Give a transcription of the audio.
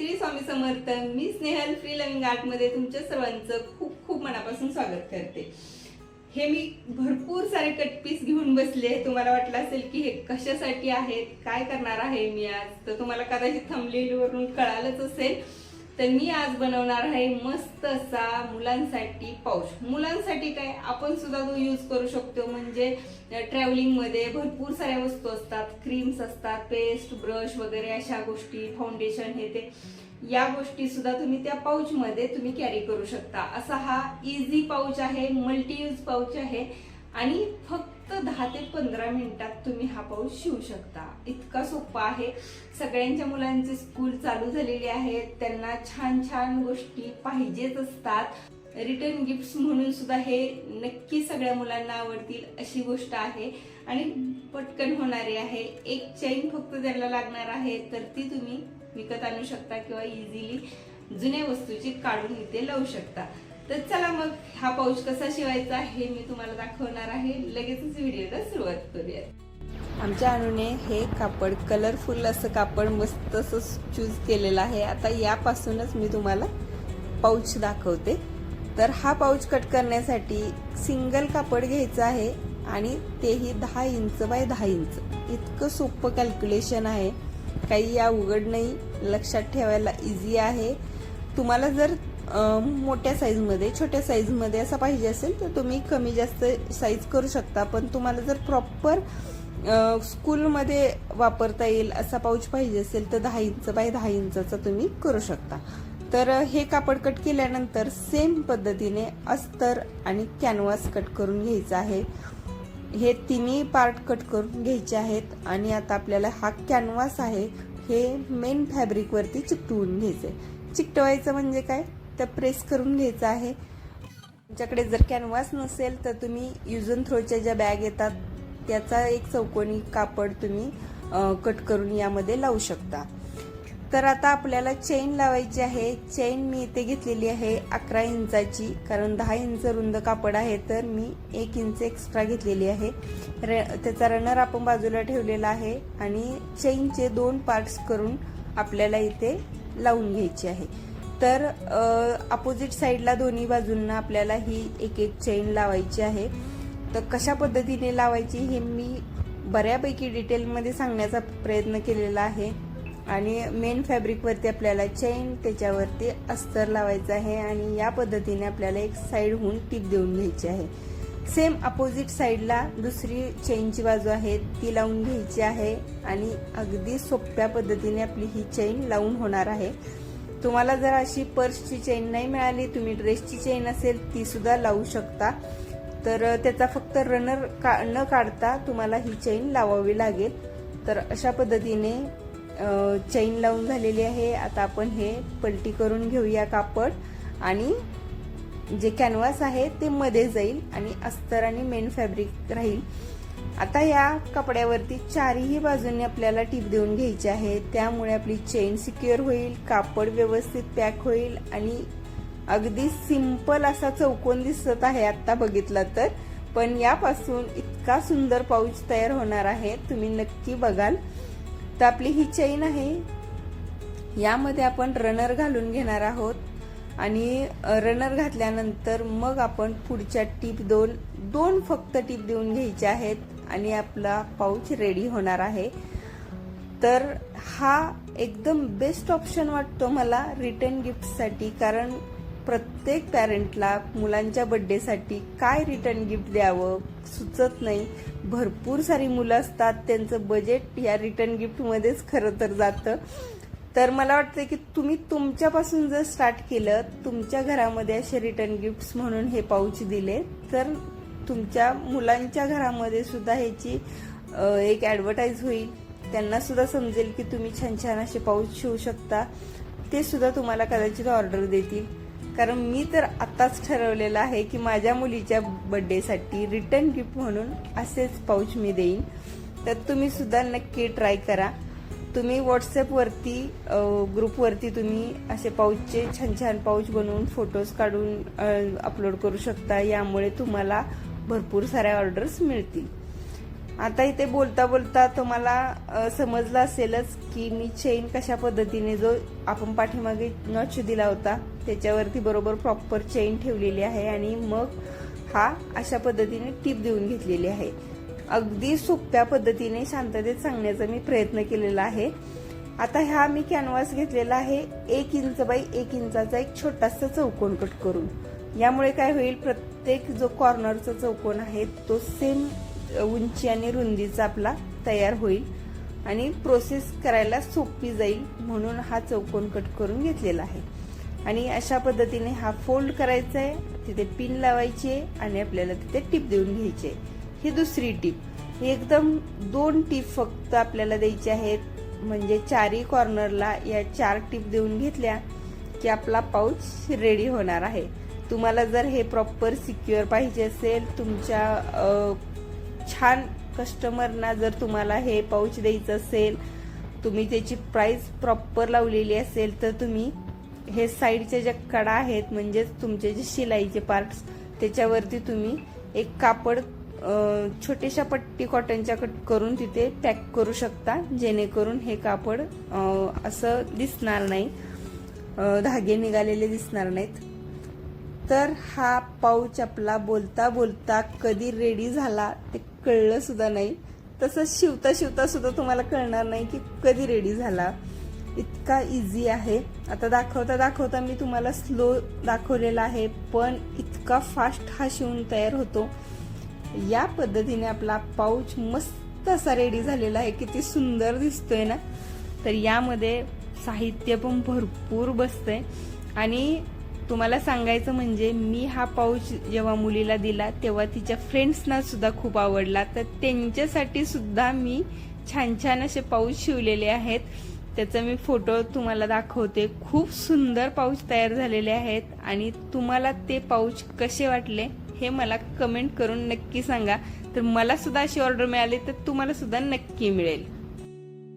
श्री स्वामी समर्थ मी Snehal free loving आर्टमध्ये तुमच्या सर्वांचं खूप खूप मनापासून स्वागत करते. हे मी भरपूर सारे कट पीस घेऊन बसले तुम्हाला वाटलं असेल की हे कशासाठी आहेत काय करणार आहे मी आज? तर तुम्हाला कदाचित थंबलेलीवरून कळालंच असेल. तर मी आज बनवणार आहे मस्त असा मुलांसाठी पाऊच मुलांसाठी काय आपण सुद्धा तो यूज करू शकतो. म्हणजे ट्रॅव्हलिंगमध्ये भरपूर साऱ्या वस्तू असतात. क्रीम्स असतात पेस्ट ब्रश वगैरे अशा गोष्टी फाउंडेशन हे ते. या गोष्टी सुद्धा तुम्ही त्या पाऊचमध्ये तुम्ही कॅरी करू शकता. असा हा इझी पाऊच आहे मल्टी यूज पाऊच आहे. आणि फक्त फक्त दहा ते पंधरा मिनिटात तुम्ही हा पाऊस शिवू शकता. इतका सोपा आहे. सगळ्यांच्या मुलांचे स्कूल चालू झालेले आहेत. त्यांना छान छान गोष्टी पाहिजेच असतात. रिटर्न गिफ्ट्स म्हणून सुद्धा हे नक्की सगळ्या मुलांना आवडतील अशी गोष्ट आहे. आणि पटकन होणारी आहे. एक चैन फक्त त्याला लागणार आहे तर ती तुम्ही विकत आणू शकता किंवा इझिली जुन्या वस्तूची काढून इथे लावू शकता. तर चला मग हा पाऊच कसा शिवायचा हे मी तुम्हाला दाखवणार आहे. लगेचच व्हिडिओला सुरुवात करूयात. आमच्या अनुने हे कापड कलरफुल असं कापड मस्त असं चूज केलेलं आहे. आता यापासूनच मी तुम्हाला पाऊच दाखवते. तर हा पाऊच कट करण्यासाठी सिंगल कापड घ्यायचं आहे आणि तेही दहा इंच बाय दहा इंच इतकं सोपं कॅल्क्युलेशन आहे. काही या उघड नाही. लक्षात ठेवायला इझी आहे. तुम्हाला जर मोठ्या साईजमध्ये छोट्या साईजमध्ये असा पाहिजे असेल तर तुम्ही कमी जास्त साईज करू शकता. पण तुम्हाला जर प्रॉपर स्कूलमध्ये वापरता येईल असा पाऊच पाहिजे असेल तर दहा इंच बाय दहा इंचाचा तुम्ही करू शकता. तर हे कापड कट केल्यानंतर सेम पद्धतीने अस्तर आणि कॅनव्हास कट करून घ्यायचं आहे. हे तिन्ही पार्ट कट करून घ्यायचे आहेत आणि आता आपल्याला हा कॅनव्हास आहे हे मेन फॅब्रिकवरती चिकटवून घ्यायचं चिकटवायचं म्हणजे काय? तर प्रेस करून घ्यायचं आहे. तुमच्याकडे जर कॅनव्हास नसेल तर तुम्ही युजन अँड थ्रोच्या ज्या बॅग येतात त्याचा एक चौकोनी कापड तुम्ही कट करून यामध्ये लावू शकता. तर आता आपल्याला चेन लावायची आहे. चेन मी इथे घेतलेली आहे अकरा इंचाची कारण दहा इंच रुंद कापड आहे तर मी एक इंच एक्स्ट्रा घेतलेली आहे. रे त्याचा रनर आपण बाजूला ठेवलेला आहे आणि चेनचे दोन पार्ट्स करून आपल्याला इथे लावून घ्यायची आहे. तर अपोजिट साईडला दोन्ही बाजूंना आपल्याला ही एक एक चेन लावायची आहे. तर कशा पद्धतीने लावायची हे मी बऱ्यापैकी डिटेलमध्ये सांगण्याचा प्रयत्न केलेला आहे. आणि मेन फॅब्रिकवरती आपल्याला चेन त्याच्यावरती अस्तर लावायचं आहे आणि या पद्धतीने आपल्याला एक साईडहून टीप देऊन घ्यायची आहे. सेम अपोजिट साईडला दुसरी चेनची बाजू आहे ती लावून घ्यायची आहे आणि अगदी सोप्या पद्धतीने आपली ही चेन लावून होणार आहे. तुम्हाला जर अशी पर्सची चेन नाही मिळाली तुम्ही ड्रेसची चेन असेल ती सुद्धा लावू शकता. तर त्याचा फक्त रनर का न काढता तुम्हाला ही चेन लावावी लागेल. तर अशा पद्धतीने चेन लावून झालेली आहे. आता आपण हे पलटी करून घेऊया कापड आणि जे कॅनव्हास आहे ते मध्ये जाईल आणि अस्तर आणि मेन फॅब्रिक राहील. आता या कपड्यावरती चारही बाजूंनी आपल्याला टीप देऊन घ्यायची आहे. त्यामुळे आपली चेन सिक्युअर होईल कापड व्यवस्थित पॅक होईल आणि अगदी सिंपल असा चौकोन दिसत आहे आता बघितला तर. पण यापासून इतका सुंदर पाऊच तयार होणार आहे. तुम्ही नक्की बघाल. तर आपली ही चेन आहे. यामध्ये आपण रनर घालून घेणार आहोत. आणि रनर घातल्यानंतर मग आपण पुढच्या टीप दोन दोन फक्त टीप देऊन घ्यायच्या आहेत. आणि आपला पाऊच रेडी होणार आहे. तर हा एकदम बेस्ट ऑप्शन वाटतो मला रिटर्न गिफ्टसाठी कारण प्रत्येक पॅरेंटला मुलांच्या बड्डेसाठी काय रिटर्न गिफ्ट द्यावं सुचत नाही. भरपूर सारी मुलं असतात त्यांचं बजेट या रिटर्न गिफ्टमध्येच खरं तर जातं. तर मला वाटतं की तुम्ही तुमच्यापासून जर स्टार्ट केलं तुमच्या घरामध्ये असे रिटर्न गिफ्ट्स म्हणून हे पाऊच दिले तर तुमच्या मुलांच्या घरामध्ये सुद्धा ह्याची एक ॲडव्हर्टाईज होईल. त्यांना सुद्धा समजेल की तुम्ही छान छान असे पाऊच शिवू शकता. ते सुद्धा तुम्हाला कदाचित ऑर्डर देतील. कारण मी तर आत्ताच ठरवलेलं आहे की माझ्या मुलीच्या बड्डेसाठी रिटर्न गिफ्ट म्हणून असेच पाऊच मी देईन. तर तुम्ही सुद्धा नक्की ट्राय करा. तुम्ही व्हॉट्सअपवरती ग्रुपवरती तुम्ही असे पाऊचचे छान छान पाऊच बनवून फोटोज काढून अपलोड करू शकता. यामुळे तुम्हाला भरपूर साऱ्या ऑर्डर्स मिळतील. आता इथे बोलता बोलता तुम्हाला समजलं असेलच की मी चेन कशा पद्धतीने जो आपण पाठीमागे नच दिला होता त्याच्यावरती बरोबर प्रॉपर चेन ठेवलेली आहे आणि मग हा अशा पद्धतीने टीप देऊन घेतलेली आहे. अगदी सोप्या पद्धतीने शांततेत सांगण्याचा मी प्रयत्न केलेला आहे. आता ह्या मी कॅनव्हास घेतलेला आहे एक इंच बाय एक इंचाचा एक छोटासा चौकोन कट करून. यामुळे काय होईल प्रत्येक जो कॉर्नरचा चौकोन आहे तो सेम उंची आणि रुंदीचा आपला तयार होईल आणि प्रोसेस करायला सोपी जाईल म्हणून हा चौकोन कट करून घेतलेला आहे. आणि अशा पद्धतीने हा फोल्ड करायचा आहे तिथे पिन लावायची आहे आणि आपल्याला तिथे टिप देऊन घ्यायची आहे. ही दुसरी टीप. ही एकदम दोन टीप फक्त आपल्याला द्यायची आहेत. म्हणजे चारही कॉर्नरला या चार टीप देऊन घेतल्या की आपला पाऊच रेडी होणार आहे. तुम्हाला जर हे प्रॉपर सिक्युअर पाहिजे असेल तुमच्या छान कस्टमरना जर तुम्हाला हे पाऊच द्यायचं असेल तुम्ही त्याची प्राइस प्रॉपर लावलेली असेल तर तुम्ही हे साईडच्या ज्या कडा आहेत म्हणजेच तुमचे जे शिलाईचे पार्ट्स त्याच्यावरती तुम्ही एक कापड छोट्याशा पट्टी कॉटनच्या कट करून तिथे पॅक करू शकता जेणेकरून हे कापड असं दिसणार नाही. धागे निघालेले दिसणार नाहीत. तर हा पाऊच आपला बोलता बोलता कधी रेडी झाला ते कळलं सुद्धा नाही. तसंच शिवता शिवता सुद्धा तुम्हाला कळणार नाही की कधी रेडी झाला. इतका इझी आहे. आता दाखवता दाखवता मी तुम्हाला स्लो दाखवलेला आहे पण इतका फास्ट हा शिवून तयार होतो. या पद्धतीने आपला पाऊच मस्त असा रेडी झालेला आहे किती सुंदर दिसतोय ना. तर यामध्ये साहित्य पण भरपूर बसतंय. आणि तुम्हाला सांगायचं म्हणजे मी हा पाऊच जेव्हा मुलीला दिला तेव्हा तिच्या फ्रेंड्सना सुद्धा खूप आवडला. तर त्यांच्यासाठी सुद्धा मी छान छान असे पाऊच शिवलेले आहेत. त्याचा मी फोटो तुम्हाला दाखवते. खूप सुंदर पाऊच तयार झालेले आहेत. आणि तुम्हाला ते पाऊच कसे वाटले हे मला कमेंट करून नक्की सांगा. तर मला सुद्धा अशी ऑर्डर मिळाली तर तुम्हाला सुद्धा नक्की मिळेल.